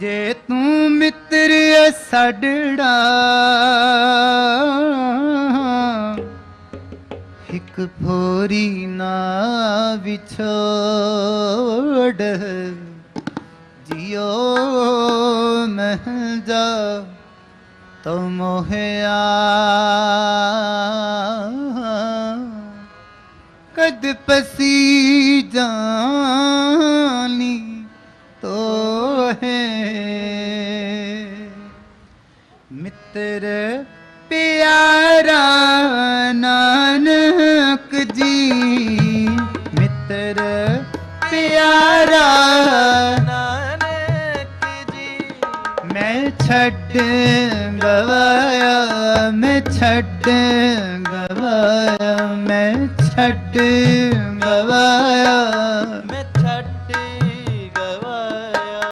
ਜੇ ਤੂੰ ਮਿੱਤਰ ਸਾਡੜਾ। ਇੱਕ ਫੋਰੀ ਨਾ ਵਿਛੋੜ, ਜਿਉ ਮਹਿ ਜਾ ਤੋ ਮੋਹਿਆ। ਕਦ ਪਸੀ ਜਾਨੀ ਤੋ ਮਿੱਤਰ ਪਿਆਰਾ ਨਾਨਕ ਜੀ ਮਿੱਤਰ ਪਿਆਰਾ ਨਾਨਕ ਜੀ ਮੈਂ ਛੱਡ ਗਵਾਇਆ ਮੈਂ ਛੱਡ ਗਵਾਇਆ ਮੈਂ ਛੱਡ ਗਵਾਇਆ